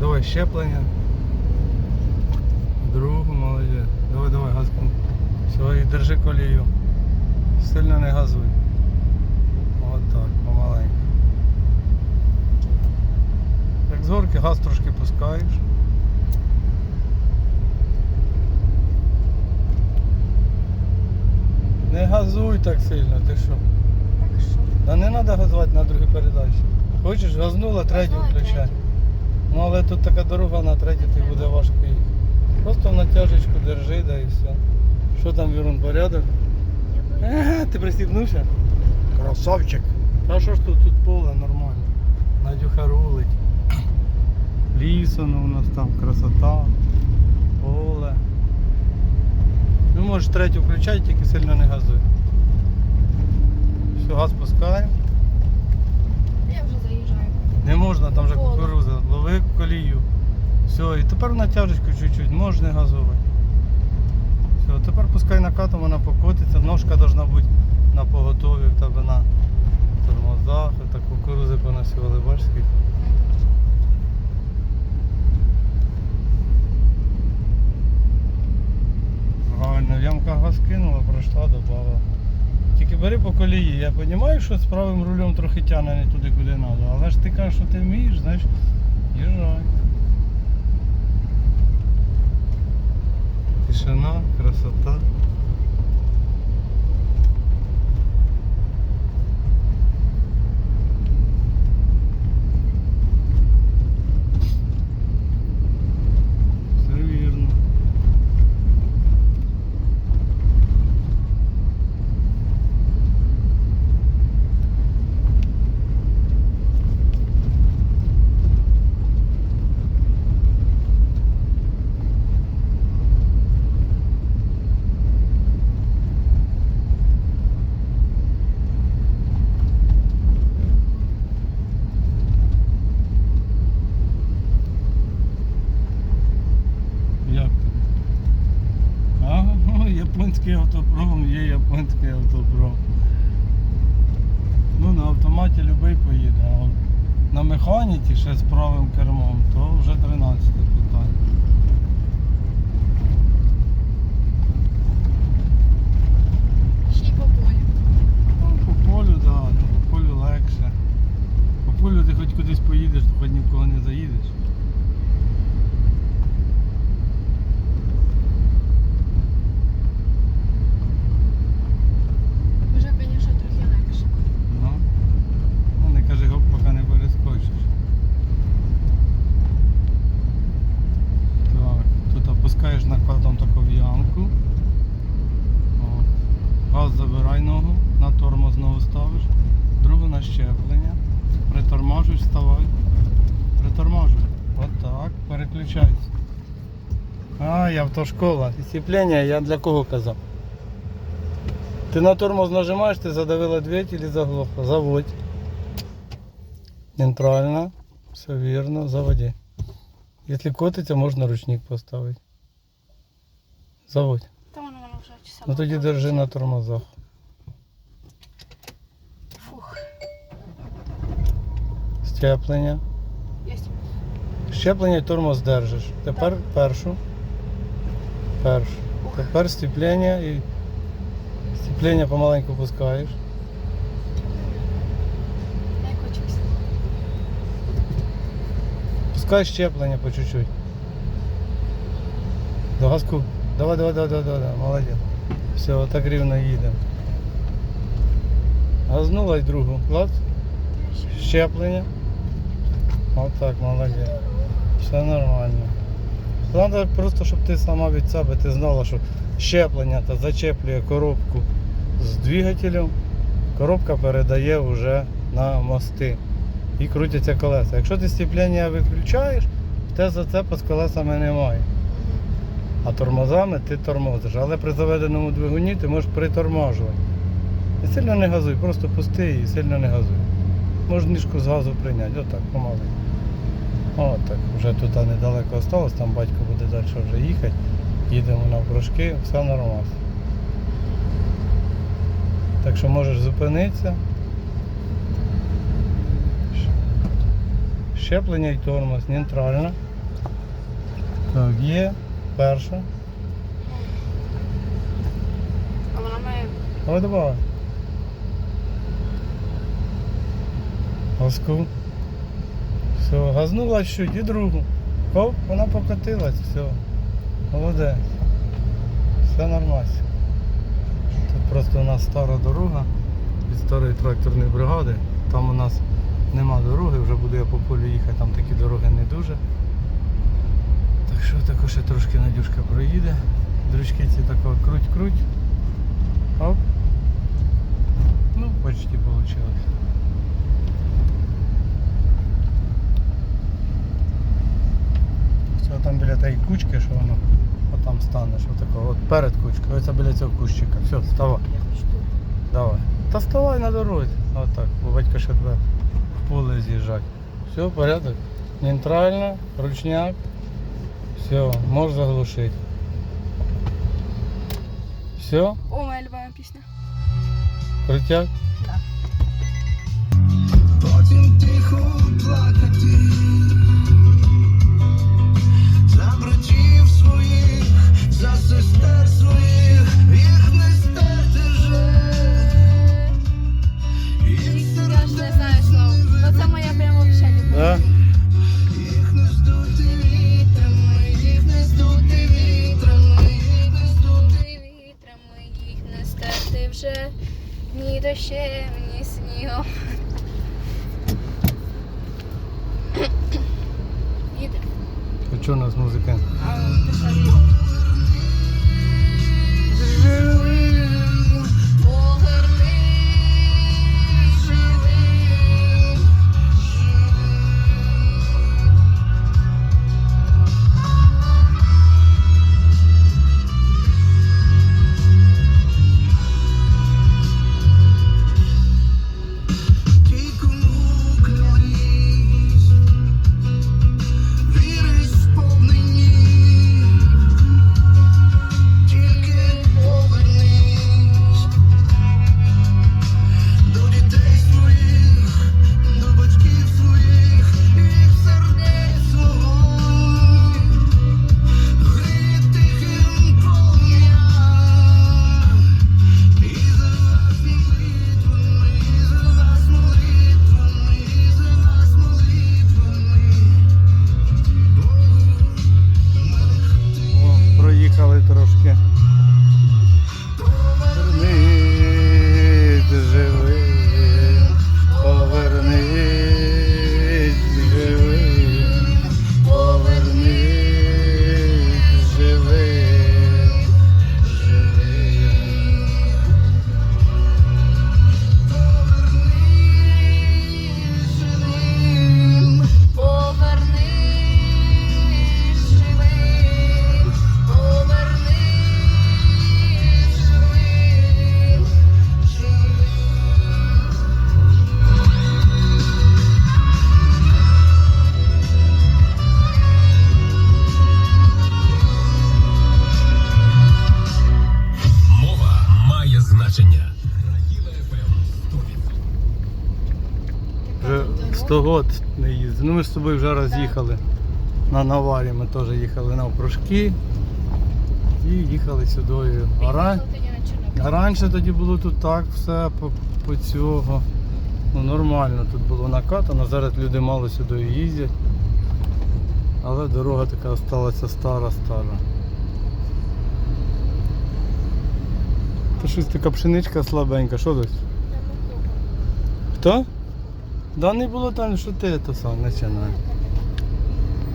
Давай щеплення. Другу молодець. Давай, давай, газку. Все, і держи колію. Сильно не газуй. От так, помаленьку. Як з горки газ трошки пускаєш. Не газуй так сильно, ти що? Так що? Та не треба газувати на другій передачі. Хочеш, газнула, третю включай. Ну але тут така дорога на третю тобі буде важко їхати. Просто натяжечку держи, да і все. Що там, Вірун, порядок? Еге, ти пристібнувся? Красавчик. Та що ж тут, тут поле нормально. Надюха рулить. Лісоно у нас там красота, поле. Ну можеш третю включати, тільки сильно не газуй. Все, газ пускаємо. Не можна, там вже кукуруза. Лови колію. Все, і тепер натяжечку чуть-чуть, можна не газувати. Все, тепер пускай накатом, вона покотиться, ножка повинна бути на поготові в тебе на тормозах, так кукурузи понасівали, бачиш скільки. Тільки по колії. Я розумію, що з правим рулем трохи тягне не туди, куди треба. Але ж ти кажеш, що ти вмієш, знаєш, їжджай. Тишина, красота. Все вірно. Як тобі? Ага, о, японський автопром, є японський автопром. Ну на автоматі любий поїде, а на механіці ще з правим кермом, то вже 13 питання. Ще й по полю. Ну, по полю, так, да, ну, по полю легше. По полю ти хоч кудись поїдеш, то хоч ні в кого не заїдеш. Вже, звісно, трохи легше. Ну, ну не кажи гоп, поки не перескочиш. Так, тут опускаєш накладом таку в ямку. От. Газ забирай ногу, на тормоз знову ставиш, другу на щеплення. Притормажуєш, вставай. Притормажуй. Отак, переключайся. А, я автошкола. Сцеплення я для кого казав? Ти на тормоз нажимаєш, ти задавила двигатель і заглохла. Заводь. Нейтрально. Все вірно, заводи. Якщо котиться, можна ручник поставити. Заводь. Та воно вже. Ну тоді держи на тормозах. Щеплення. Єсть. Щеплення і тормоз держиш. Тепер першу. Першу. Тепер степлення і степлення помаленьку пускаєш. Пускай щеплення по чуть-чуть. До газку. Давай, давай, давай, давай, давай, молодець. Все, отак рівно їдемо. Газнула й другу. Клац. Щеплення. Отак, молодець. Все нормально. Треба просто, щоб ти сама від себе ти знала, що щеплення та зачеплює коробку з двигателем, коробка передає вже на мости і крутяться колеса. Якщо ти степлення виключаєш, те зацепа з колесами немає. А тормозами ти тормозиш. Але при заведеному двигуні ти можеш притормажувати. І сильно не газуй, просто пусти і сильно не газуй. Можеш ніжку з газу прийняти, отак, помаленьку. Отак, вже тут недалеко осталось, там батько буде далі вже їхати. Їдемо на прошки, все нормально. Так що можеш зупинитися. Щеплення і тормоз нейтрально. Так, є. Перша. А вона має. Давай давай. Газку. Все, газнула чуть і другу. Оп, вона покатилась, все. Молодець. Все нормально. Тут просто у нас стара дорога від старої тракторної бригади. Там у нас нема дороги, вже буду я по полю їхати, там такі дороги не дуже. Так що також ще трошки Надюшка проїде. Дрючки ці тако круть-круть. Оп. Ну, почти получилось. Все там біля тієї кучки, що воно отам стане, що таке. От перед кучкою, оце біля цього кущика. Все, вставай. Я хочу. Давай. Та вставай на дорозі. Отак, бо батько ще тебе в поле з'їжджать. Все, порядок. Нейтрально, ручняк. Все, можеш заглушити. Все, О, моя любима пісня. крутяк. Потім тихо плакати снігом. Їде. А чого у нас музика? А ти Вже 100 год не їздив. Ну ми з тобою вже раз їхали. На наварі ми теж їхали на опрошки і їхали сюди. А, ран... а раніше тоді було тут так все по, по цього. Ну нормально тут було накатано, зараз люди мало сюди їздять. Але дорога така залишилася стара-стара. Та щось така пшеничка слабенька, що десь? Хто? Да не було там, що ти то сам починає.